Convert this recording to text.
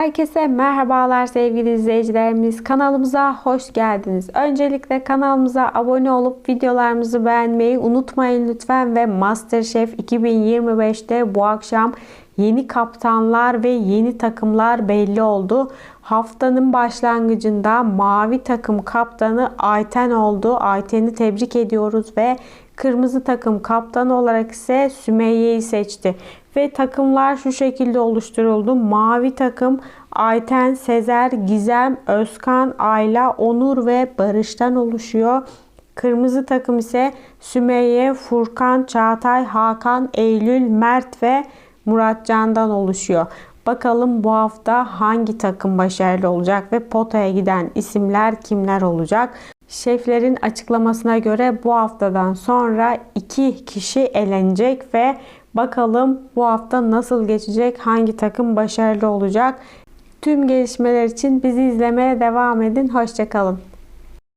Herkese merhabalar sevgili izleyicilerimiz. Kanalımıza hoş geldiniz. Öncelikle kanalımıza abone olup videolarımızı beğenmeyi unutmayın lütfen ve MasterChef 2025'te bu akşam yeni kaptanlar ve yeni takımlar belli oldu. Haftanın başlangıcında mavi takım kaptanı Ayten oldu. Ayten'i tebrik ediyoruz ve kırmızı takım kaptanı olarak ise Sümeyye'yi seçti. Ve takımlar şu şekilde oluşturuldu. Mavi takım Ayten, Sezer, Gizem, Özkan, Ayla, Onur ve Barış'tan oluşuyor. Kırmızı takım ise Sümeyye, Furkan, Çağatay, Hakan, Eylül, Mert ve Muratcan'dan oluşuyor. Bakalım bu hafta hangi takım başarılı olacak ve potaya giden isimler kimler olacak? Şeflerin açıklamasına göre bu haftadan sonra iki kişi elenecek ve bakalım bu hafta nasıl geçecek, hangi takım başarılı olacak? Tüm gelişmeler için bizi izlemeye devam edin. Hoşçakalın.